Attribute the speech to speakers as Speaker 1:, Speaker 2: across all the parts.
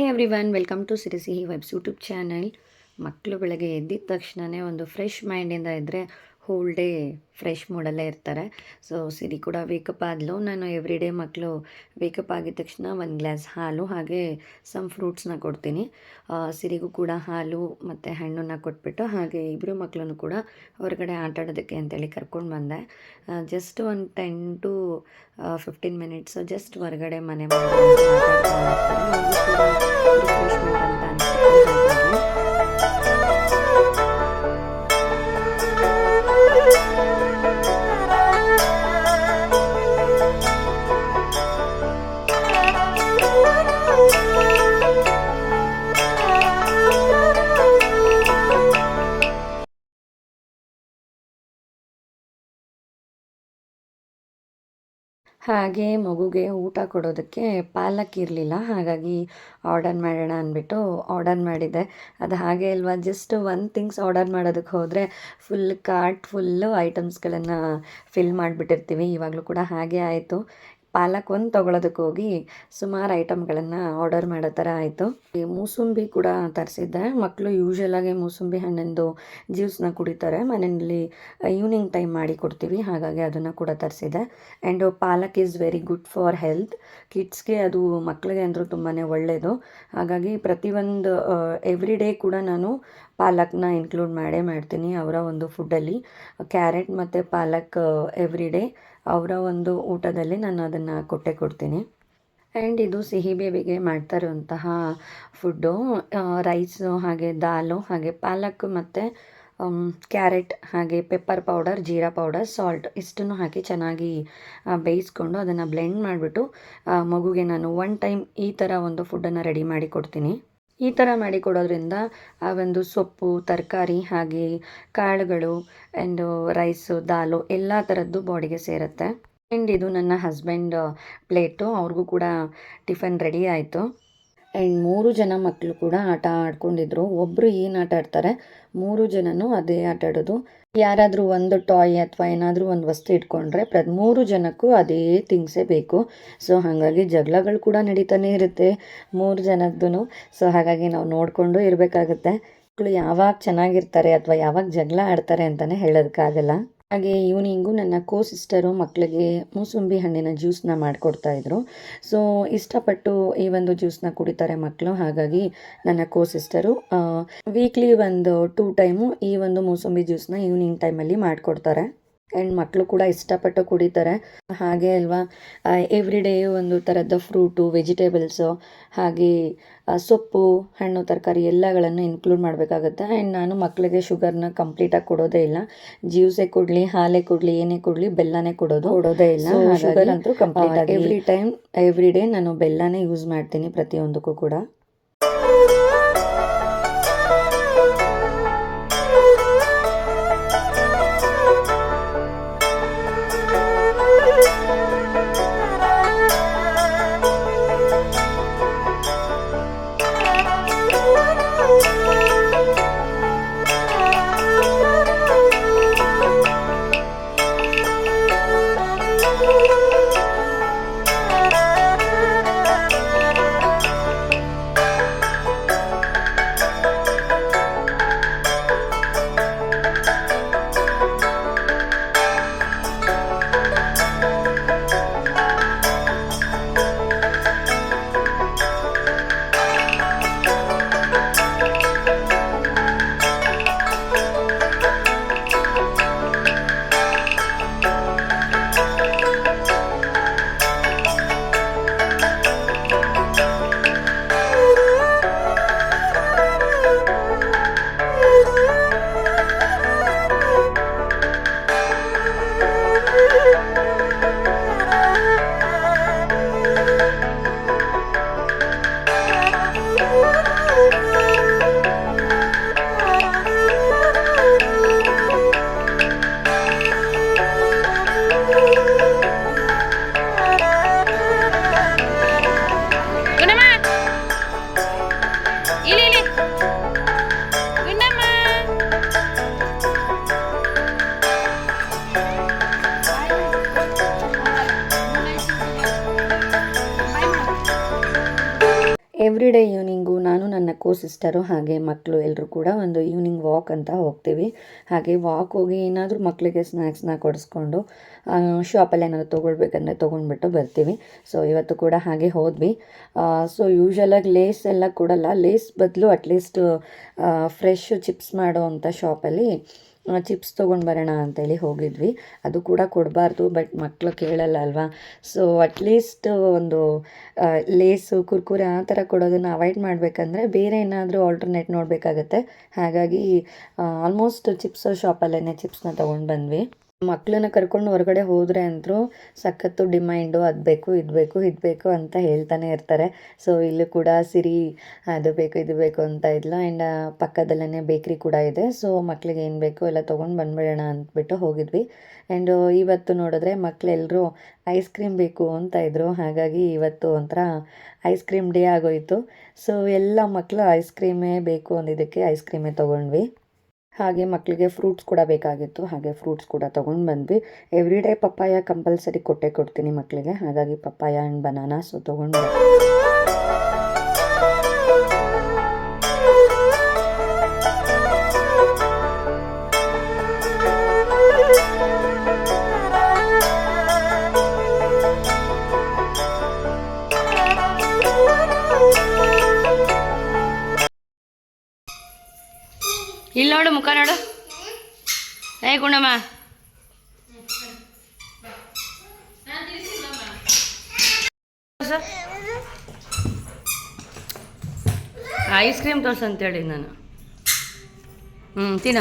Speaker 1: Hi everyone welcome to Sirisi webs YouTube channel ಮಕ್ಕಳು ಬೆಳಗ್ಗೆ ಎದ್ದಿದ ತಕ್ಷಣವೇ ಒಂದು ಫ್ರೆಶ್ ಮೈಂಡಿಂದ ಇದ್ದರೆ ಹೋಲ್ ಡೇ ಫ್ರೆಶ್ ಮೂಡಲ್ಲೇ ಇರ್ತಾರೆ. ಸೊ ಸಿರಿ ಕೂಡ ವೇಕಪ್ ಆದಲು. ನಾನು ಎವ್ರಿ ಡೇ ಮಕ್ಕಳು ವೇಕಪ್ ಆಗಿದ ತಕ್ಷಣ ಒಂದು ಗ್ಲಾಸ್ ಹಾಲು ಹಾಗೆ ಸಮ್ ಫ್ರೂಟ್ಸ್ನ ಕೊಡ್ತೀನಿ. ಸಿರಿಗೂ ಕೂಡ ಹಾಲು ಮತ್ತು ಹಣ್ಣನ್ನು ಕೊಟ್ಬಿಟ್ಟು ಹಾಗೆ ಇಬ್ಬರು ಮಕ್ಕಳನ್ನು ಕೂಡ ಹೊರಗಡೆ ಆಟಾಡೋದಕ್ಕೆ ಅಂತೇಳಿ ಕರ್ಕೊಂಡು ಬಂದೆ. ಜಸ್ಟ್ ಒಂದು ten to fifteen minutes just ಹೊರಗಡೆ ಮನೆ ಮುಂದೆ ಹಾಗೆ ಮಗುಗೆ ಊಟ ಕೊಡೋದಕ್ಕೆ ಪಾಲಕ್ ಇರಲಿಲ್ಲ. ಹಾಗಾಗಿ ಆರ್ಡರ್ ಮಾಡೋಣ ಅಂದ್ಬಿಟ್ಟು ಆರ್ಡರ್ ಮಾಡಿದ್ದೆ ಅದು ಹಾಗೆ ಅಲ್ವಾ ಜಸ್ಟ್ ಒನ್ ಥಿಂಗ್ಸ್ ಆರ್ಡರ್ ಮಾಡೋದಕ್ಕೆ ಹೋದರೆ ಫುಲ್ ಕಾರ್ಟ್ ಫುಲ್ಲು ಐಟಮ್ಸ್ಗಳನ್ನು ಫಿಲ್ ಮಾಡಿಬಿಟ್ಟಿರ್ತೀವಿ. ಇವಾಗಲೂ ಕೂಡ ಹಾಗೆ ಆಯಿತು. ಪಾಲಕ್ ಒಂದು ತೊಗೊಳೋದಕ್ಕೆ ಹೋಗಿ ಸುಮಾರು ಐಟಮ್ಗಳನ್ನು ಆರ್ಡರ್ ಮಾಡೋ ಥರ ಆಯಿತು. ಈ ಮೂಸಂಬಿ ಕೂಡ ತರಿಸಿದ್ದೆ. ಮಕ್ಕಳು ಯೂಶ್ವಲಾಗಿ ಮೂಸಂಬಿ ಹಣ್ಣಿಂದು ಜ್ಯೂಸನ್ನ ಕುಡಿತಾರೆ. ಮನೆಯಲ್ಲಿ ಈವ್ನಿಂಗ್ ಟೈಮ್ ಮಾಡಿ ಕೊಡ್ತೀವಿ. ಹಾಗಾಗಿ ಅದನ್ನು ಕೂಡ ತರಿಸಿದೆ and palak is very good for health ಕಿಡ್ಸ್ಗೆ ಅದು ಮಕ್ಕಳಿಗೆ ಅಂದರೂ ತುಂಬಾ ಒಳ್ಳೆಯದು ಹಾಗಾಗಿ ಪ್ರತಿಯೊಂದು ಎವ್ರಿ ಡೇ ಕೂಡ ನಾನು ಪಾಲಕ್ನ ಇನ್ಕ್ಲೂಡ್ ಮಾಡೇ ಮಾಡ್ತೀನಿ ಅವರ ಒಂದು ಫುಡ್ಡಲ್ಲಿ ಕ್ಯಾರೆಟ್ ಮತ್ತು ಪಾಲಕ್ ಎವ್ರಿ ಡೇ ಅವರ ಒಂದು ಊಟದಲ್ಲಿ ನಾನು ಅದನ್ನು ಕೊಟ್ಟೆ ಕೊಡ್ತೀನಿ. ಆ್ಯಂಡ್ ಇದು ಸಿಹಿ ಬೇಬಿಗೆ ಮಾಡ್ತಾ ಇರುವಂತಹ ಫುಡ್ಡು ರೈಸು ಹಾಗೆ ದಾಲು ಹಾಗೆ ಪಾಲಕ್ ಮತ್ತು ಕ್ಯಾರೆಟ್ ಹಾಗೆ ಪೆಪ್ಪರ್ ಪೌಡರ್ ಜೀರಾ ಪೌಡರ್ ಸಾಲ್ಟ್ ಇಷ್ಟನ್ನು ಹಾಕಿ ಚೆನ್ನಾಗಿ ಬೇಯಿಸ್ಕೊಂಡು ಅದನ್ನು ಬ್ಲೆಂಡ್ ಮಾಡಿಬಿಟ್ಟು ಮಗುಗೆ ನಾನು ಒನ್ ಟೈಮ್ ಈ ಥರ ಒಂದು ಫುಡ್ಡನ್ನು ರೆಡಿ ಮಾಡಿ ಕೊಡ್ತೀನಿ. ಈ ಥರ ಮಾಡಿ ಕೊಡೋದ್ರಿಂದ ಆ ಒಂದು ಸೊಪ್ಪು, ತರಕಾರಿ ಹಾಗೆ ಕಾಳುಗಳು ಆ್ಯಂಡು ರೈಸು ದಾಲು ಎಲ್ಲ ಥರದ್ದು ಬಾಡಿಗೆ ಸೇರುತ್ತೆ. ಆ್ಯಂಡ್ ಇದು ನನ್ನ ಹಸ್ಬೆಂಡ್ ಪ್ಲೇಟು ಅವ್ರಿಗೂ ಕೂಡ ಟಿಫನ್ ರೆಡಿ ಆಯಿತು. ಆ್ಯಂಡ್ ಮೂರು ಜನ ಮಕ್ಕಳು ಕೂಡ ಆಟ ಆಡ್ಕೊಂಡಿದ್ರು. ಒಬ್ಬರು ಏನು ಆಟ ಆಡ್ತಾರೆ, ಮೂರು ಜನನೂ ಅದೇ ಆಟ ಆಡೋದು. ಯಾರಾದರೂ ಒಂದು ಟಾಯ್ ಅಥವಾ ಏನಾದರೂ ಒಂದು ವಸ್ತು ಇಟ್ಕೊಂಡ್ರೆ ಪ್ರ ಮೂರು ಜನಕ್ಕೂ ಅದೇ ತಿಂಗ್ಸೇ ಬೇಕು. ಸೊ ಹಾಗಾಗಿ ಜಗಳಗಳು ಕೂಡ ನಡೀತಾನೆ ಇರುತ್ತೆ ಮೂರು ಜನದ್ದು ಸೊ ಹಾಗಾಗಿ ನಾವು ನೋಡಿಕೊಂಡು ಇರಬೇಕಾಗುತ್ತೆ. ಮಕ್ಕಳು ಯಾವಾಗ ಚೆನ್ನಾಗಿರ್ತಾರೆ ಅಥವಾ ಯಾವಾಗ ಜಗಳ ಆಡ್ತಾರೆ ಅಂತಲೇ ಹೇಳೋದಕ್ಕಾಗಲ್ಲ. ಹಾಗೆ ಈವ್ನಿಂಗು ನನ್ನ ಕೋ ಸಿಸ್ಟರು ಮಕ್ಕಳಿಗೆ ಮೂಸಂಬಿ ಹಣ್ಣಿನ ಜ್ಯೂಸನ್ನ ಮಾಡಿಕೊಡ್ತಾ ಇದ್ರು. ಸೊ ಇಷ್ಟಪಟ್ಟು ಈ ಒಂದು ಜ್ಯೂಸನ್ನ ಕುಡಿತಾರೆ ಮಕ್ಕಳು ಹಾಗಾಗಿ ನನ್ನ ಕೋ ಸಿಸ್ಟರು ವೀಕ್ಲಿ ಒಂದು ಟೂ ಟೈಮು ಈ ಒಂದು ಮೂಸಂಬಿ ಜ್ಯೂಸನ್ನ ಈವ್ನಿಂಗ್ ಟೈಮಲ್ಲಿ ಮಾಡಿಕೊಡ್ತಾರೆ. ಆ್ಯಂಡ್ ಮಕ್ಕಳು ಕೂಡ ಇಷ್ಟಪಟ್ಟು ಕುಡಿತಾರೆ. ಹಾಗೆ ಅಲ್ವಾ? ಎವ್ರಿ ಡೇ ಒಂದು ಥರದ ಫ್ರೂಟು ವೆಜಿಟೇಬಲ್ಸು ಹಾಗೆ ಸೊಪ್ಪು ಹಣ್ಣು ತರಕಾರಿ ಎಲ್ಲಗಳನ್ನು ಇನ್ಕ್ಲೂಡ್ ಮಾಡಬೇಕಾಗುತ್ತೆ. ಆ್ಯಂಡ್ ನಾನು ಮಕ್ಕಳಿಗೆ ಶುಗರ್ನ ಕಂಪ್ಲೀಟಾಗಿ ಕೊಡೋದೇ ಇಲ್ಲ. ಜ್ಯೂಸೇ ಕೊಡಲಿ ಹಾಲೇ ಕೊಡಲಿ ಏನೇ ಕೊಡಲಿ ಬೆಲ್ಲನೇ ಕೊಡೋದು. ಕೊಡೋದೇ ಇಲ್ಲ. ಶುಗರ್ ಅಂತೂ complete every time every day ನಾನು ಬೆಲ್ಲನೇ ಯೂಸ್ ಮಾಡ್ತೀನಿ ಪ್ರತಿಯೊಂದಕ್ಕೂ ಕೂಡ. ಎವ್ರಿ ಡೇ ಈವ್ನಿಂಗು ನಾನು ನನ್ನ ಕೋ ಸಿಸ್ಟರು ಹಾಗೆ ಮಕ್ಕಳು ಎಲ್ಲರೂ ಕೂಡ ಒಂದು ಈವ್ನಿಂಗ್ ವಾಕ್ ಅಂತ ಹೋಗ್ತೀವಿ. ಹಾಗೆ ವಾಕ್ ಹೋಗಿ ಏನಾದರೂ ಮಕ್ಕಳಿಗೆ ಸ್ನ್ಯಾಕ್ಸ್ನ ಕೊಡಿಸ್ಕೊಂಡು ಶಾಪಲ್ಲಿ ಏನಾದರೂ ತೊಗೊಳ್ಬೇಕಂದ್ರೆ ತೊಗೊಂಡ್ಬಿಟ್ಟು ಬರ್ತೀವಿ. ಸೊ, ಇವತ್ತು ಕೂಡ ಹಾಗೆ ಹೋದ್ವಿ. ಸೊ ಯೂಶ್ವಲಾಗಿ ಲೇಸ್ ಎಲ್ಲ ಕೊಡಲ್ಲ. ಲೇಸ್ ಬದಲು ಅಟ್ಲೀಸ್ಟ್ ಫ್ರೆಶ್ ಚಿಪ್ಸ್ ಮಾಡೋ ಅಂಥ ಶಾಪಲ್ಲಿ ಚಿಪ್ಸ್ ತೊಗೊಂಡು ಬರೋಣ ಅಂತೇಳಿ ಹೋಗಿದ್ವಿ. ಅದು ಕೂಡ ಕೊಡಬಾರ್ದು ಬಟ್ ಮಕ್ಕಳು ಕೇಳಲ್ಲ ಅಲ್ವಾ? ಸೊ ಅಟ್ಲೀಸ್ಟ್ ಒಂದು ಲೇಸು, ಕುರ್ಕುರೆ ಆ ಥರ ಕೊಡೋದನ್ನು ಅವಾಯ್ಡ್ ಮಾಡಬೇಕಂದ್ರೆ ಬೇರೆ ಏನಾದರೂ ಆಲ್ಟರ್ನೇಟ್ ನೋಡಬೇಕಾಗತ್ತೆ. ಹಾಗಾಗಿ ಆಲ್ಮೋಸ್ಟ್ ಚಿಪ್ಸ್ ಶಾಪಲ್ಲೇ ಚಿಪ್ಸ್ನ ತೊಗೊಂಡು ಬಂದ್ವಿ. ಮಕ್ಕಳನ್ನ ಕರ್ಕೊಂಡು ಹೊರಗಡೆ ಹೋದರೆ ಅಂತೂ ಸಖತ್ತು ಡಿಮೈಂಡು ಅದು ಬೇಕು, ಇದು ಬೇಕು ಇದು ಬೇಕು ಅಂತ ಹೇಳ್ತಾನೆ ಇರ್ತಾರೆ. ಸೊ ಇಲ್ಲೂ ಕೂಡ ಸಿರಿ, ಅದು ಬೇಕು, ಇದು ಬೇಕು ಅಂತ ಇದ್ಲು. ಆ್ಯಂಡ್ ಪಕ್ಕದಲ್ಲೇ ಬೇಕ್ರಿ ಕೂಡ ಇದೆ. ಸೊ ಮಕ್ಕಳಿಗೆ ಏನು ಬೇಕು ಎಲ್ಲ ತೊಗೊಂಡು ಬಂದ್ಬಿಡೋಣ ಅಂದ್ಬಿಟ್ಟು ಹೋಗಿದ್ವಿ. ಆ್ಯಂಡ್ ಇವತ್ತು ನೋಡಿದ್ರೆ ಮಕ್ಕಳೆಲ್ಲರೂ ಐಸ್ ಕ್ರೀಮ್ ಬೇಕು ಅಂತ ಇದ್ದರು ಹಾಗಾಗಿ ಇವತ್ತು ಒಂಥರ ಐಸ್ ಕ್ರೀಮ್ ಡೇ ಆಗೋಯಿತು. ಸೊ ಎಲ್ಲ ಮಕ್ಕಳು ಐಸ್ ಕ್ರೀಮೇ ಬೇಕು ಅಂದಿದ್ದಕ್ಕೆ ಐಸ್ ಕ್ರೀಮೇ ತೊಗೊಂಡ್ವಿ. ಹಾಗೆ ಮಕ್ಕಳಿಗೆ ಫ್ರೂಟ್ಸ್ ಕೂಡ ಬೇಕಾಗಿತ್ತು. ಹಾಗೆ ಫ್ರೂಟ್ಸ್ ಕೂಡ ತೊಗೊಂಡು ಬಂದ್ವಿ. ಎವ್ರಿ ಡೇ ಪಪ್ಪಾಯ ಕಂಪಲ್ಸರಿ ಕೊಟ್ಟೆ ಕೊಡ್ತೀನಿ ಮಕ್ಕಳಿಗೆ ಹಾಗಾಗಿ ಪಪ್ಪಾಯ ಆ್ಯಂಡ್ ಬನಾನಾ ಸೊ ತೊಗೊಂಡು
Speaker 2: ಇಲ್ಲಿ ನೋಡು ಮುಖ ನೋಡು. ಏ ಗುಣಮ್ಮ. ಐಸ್ ಕ್ರೀಮ್ ತೋರ್ಸು ಅಂತೇಳಿ ನಾನು. ಹ್ಞೂ ತಿನ್ನ.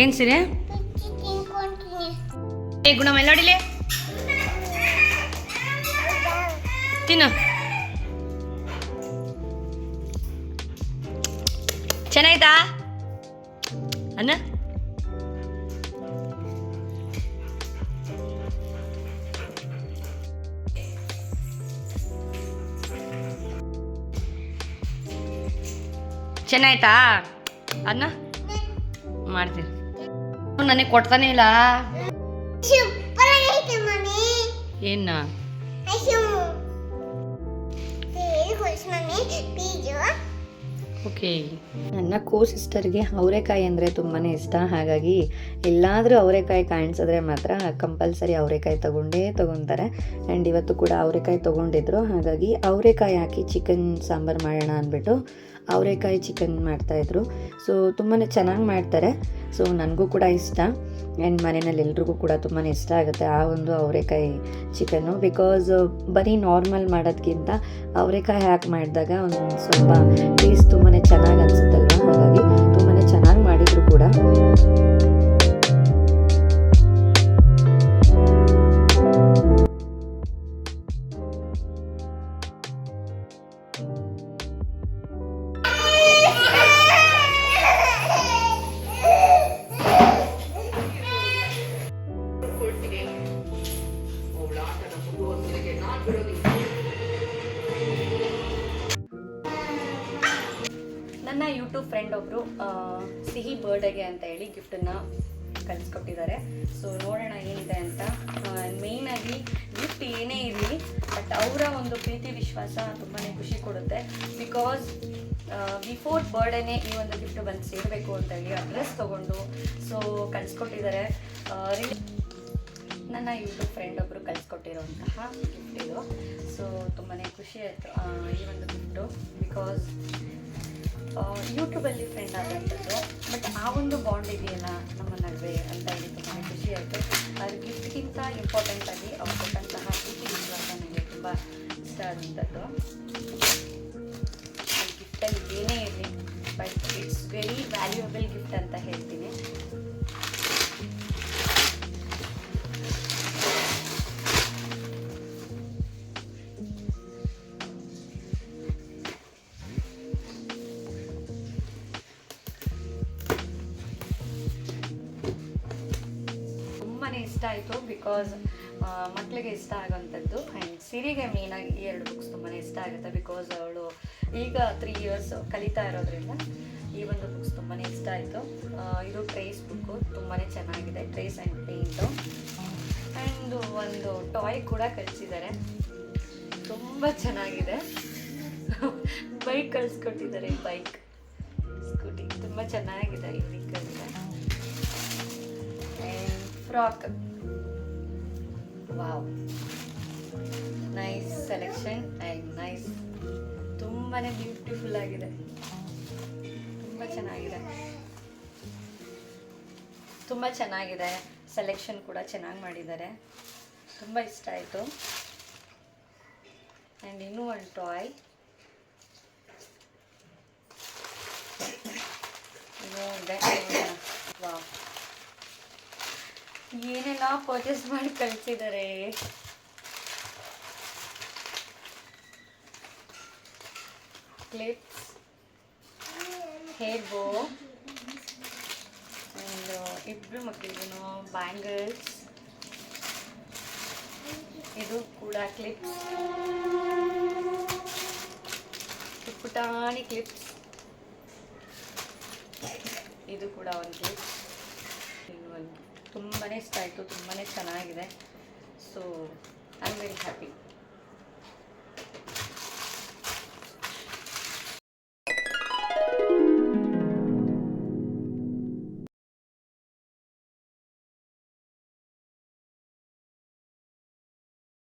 Speaker 2: ಏನು ಸಿರಿ? ಏ ಗುಣ ಎಲ್ಲ ನೋಡಿಲೆ? ತಿನ್ನು. ಚೆನ್ನಾಯ್ತಾ ಅನ್ನ ಚೆನ್ನಾಯ್ತಾ ಅನ್ನ ಮಾಡ್ತೀನಿ ನನಗೆ ಕೊಡ್ತಾನೆ ಇಲ್ಲ. ಏನ? ಓಕೆ.
Speaker 1: ನನ್ನ ಕೋ ಸಿಸ್ಟರ್ಗೆ ಅವರೆಕಾಯಿ ಅಂದರೆ ತುಂಬಾ ಇಷ್ಟ. ಹಾಗಾಗಿ ಎಲ್ಲಾದರೂ ಅವರೆಕಾಯಿ ಕಾಣಿಸಿದ್ರೆ ಮಾತ್ರ ಕಂಪಲ್ಸರಿ ಅವರೆಕಾಯಿ ತೊಗೊಂಡೇ ತೊಗೊತಾರೆ. ಆ್ಯಂಡ್ ಇವತ್ತು ಕೂಡ ಅವರೆಕಾಯಿ ತೊಗೊಂಡಿದ್ರು. ಹಾಗಾಗಿ ಅವರೆಕಾಯಿ ಹಾಕಿ ಚಿಕನ್ ಸಾಂಬಾರು ಮಾಡೋಣ ಅಂದ್ಬಿಟ್ಟು ಅವರೆಕಾಯಿ ಚಿಕನ್ ಮಾಡ್ತಾಯಿದ್ರು ಸೊ ತುಂಬಾ ಚೆನ್ನಾಗಿ ಮಾಡ್ತಾರೆ. ಸೊ ನನಗೂ ಕೂಡ ಇಷ್ಟ. ಆ್ಯಂಡ್ ಮನೆಯಲ್ಲಿ ಎಲ್ರಿಗೂ ಕೂಡ ತುಂಬಾ ಇಷ್ಟ ಆಗುತ್ತೆ ಆ ಒಂದು ಅವರೆಕಾಯಿ ಚಿಕನ್ನು ಬಿಕಾಸ್ ಬರೀ ನಾರ್ಮಲ್ ಮಾಡೋದಕ್ಕಿಂತ ಅವರೆಕಾಯಿ ಹಾಕಿ ಮಾಡಿದಾಗ ಒಂದು ಸ್ವಲ್ಪ ಟೇಸ್ಟ್ ತುಂಬಾ ಚೆನ್ನಾಗಿ ಅನಿಸುತ್ತಲ್ವ? ಹಾಗಾಗಿ ತುಂಬಾ ಚೆನ್ನಾಗಿ ಮಾಡಿದರು ಕೂಡ. ನನ್ನ ಯೂಟ್ಯೂಬ್ ಫ್ರೆಂಡ್ ಒಬ್ಬರು ಸಿಹಿ ಬರ್ಡೇಗೆ ಅಂತ ಹೇಳಿ ಗಿಫ್ಟನ್ನು ಕಳಿಸ್ಕೊಟ್ಟಿದ್ದಾರೆ. ಸೊ ನೋಡೋಣ ಏನಿದೆ ಅಂತ. ಮೇಯ್ನಾಗಿ ಗಿಫ್ಟ್ ಏನೇ ಇರಲಿ ಬಟ್ ಅವರ ಒಂದು ಪ್ರೀತಿ ವಿಶ್ವಾಸ ತುಂಬಾ ಖುಷಿ ಕೊಡುತ್ತೆ. ಬಿಕಾಸ್ ಬಿಫೋರ್ ಬರ್ಡೇನೇ ಈ ಒಂದು ಗಿಫ್ಟ್ ಬಂದು ಸೇರಬೇಕು ಅಂತ ಹೇಳಿ ಅಡ್ರೆಸ್ ತಗೊಂಡು ಸೊ ಕಳಿಸ್ಕೊಟ್ಟಿದ್ದಾರೆ. ನನ್ನ ಯೂಟ್ಯೂಬ್ ಫ್ರೆಂಡ್ ಒಬ್ಬರು ಕಳಿಸ್ಕೊಟ್ಟಿರುವಂತಹ ಗಿಫ್ಟ್ ಇದು. ಸೊ ತುಂಬಾ ಖುಷಿ ಆಯಿತು ಈ ಒಂದು ಗಿಫ್ಟು ಬಿಕಾಸ್ ಯೂಟ್ಯೂಬಲ್ಲಿ ಫ್ರೆಂಡ್ ಆದಂಥದ್ದು ಬಟ್ ಆ ಒಂದು ಬಾಂಡ್ ಇದೆಯಲ್ಲ ನಮ್ಮ ನಡುವೆ ಅಂತ ಹೇಳಿ ತುಂಬ ಖುಷಿ ಆಯಿತು. ಅದು ಗಿಫ್ಟ್ಗಿಂತ ಇಂಪಾರ್ಟೆಂಟ್ ಆಗಿ ಅವ್ರು ಕೊಟ್ಟಂತಹ ಪ್ರೀತಿ ವಿಶ್ವಾಸ ನನಗೆ ತುಂಬ ಇಷ್ಟ ಆದಂಥದ್ದು ಇಷ್ಟ ಆಯಿತು ಬಿಕಾಸ್ ಮಕ್ಕಳಿಗೆ ಇಷ್ಟ ಆಗೋಂಥದ್ದು ಆ್ಯಂಡ್ ಸಿರಿಗೆ ಮೇಯ್ನಾಗಿ ಈ ಎರಡು ಬುಕ್ಸ್ ತುಂಬಾ ಇಷ್ಟ ಆಗುತ್ತೆ ಬಿಕಾಸ್ ಅವಳು ಈಗ ತ್ರೀ ಇಯರ್ಸ್ ಕಲಿತಾ ಇರೋದ್ರಿಂದ ಈ ಒಂದು ಬುಕ್ಸ್ ತುಂಬಾ ಇಷ್ಟ ಆಯಿತು. ಇದು ಟ್ರೇಸ್ ಬುಕ್ಕು ತುಂಬಾ ಚೆನ್ನಾಗಿದೆ ಟ್ರೇಸ್ ಆ್ಯಂಡ್ ಪೇಂಟು ಆ್ಯಂಡ್ ಒಂದು ಟಾಯ್ ಕೂಡ ಕಳಿಸಿದ್ದಾರೆ ತುಂಬ ಚೆನ್ನಾಗಿದೆ. ಬೈಕ್ ಕಳಿಸ್ಕೊಟ್ಟಿದ್ದಾರೆ ಬೈಕ್ ಸ್ಕೂಟಿ ತುಂಬ ಚೆನ್ನಾಗಿದೆ ಇಲ್ಲಿ ಕಲಿದೆ frock wow nice selection and nice ತುಂಬಾ ಬ್ಯೂಟಿಫುಲ್ ಆಗಿದೆ. ತುಂಬ ಚೆನ್ನಾಗಿದೆ. ತುಂಬ ಚೆನ್ನಾಗಿದೆ. ಸೆಲೆಕ್ಷನ್ ಕೂಡ ಚೆನ್ನಾಗಿ ಮಾಡಿದ್ದಾರೆ. ತುಂಬ ಇಷ್ಟ ಆಯಿತು. ಆ್ಯಂಡ್ ಇನ್ನೂ ಒಂದು ಟಾಯ್ ಇದೆ. ವಾವ್ ಏನೆಲ್ಲ ಪರ್ಚೇಸ್ ಮಾಡಿ ಕಳಿಸಿದ್ದಾರೆ ಕ್ಲಿಪ್ಸ್ ಹೇರ್ ಬೋ ಆ್ಯಂಡ್ ಇಬ್ಬರು ಮಕ್ಕಳಿಗೂ ಬ್ಯಾಂಗಲ್ಸ್ ಇದು ಕೂಡ ಕ್ಲಿಪ್ಸ್ ಪುಟಾಣಿ ಕ್ಲಿಪ್ಸ್ ಇದು ಕೂಡ ಒಂದು ಕ್ಲಿಪ್ ಇನ್ನು ಒಂದು ತುಂಬಾ ಇಷ್ಟ ಆಯಿತು ತುಂಬಾ ಚೆನ್ನಾಗಿದೆ. So I am very happy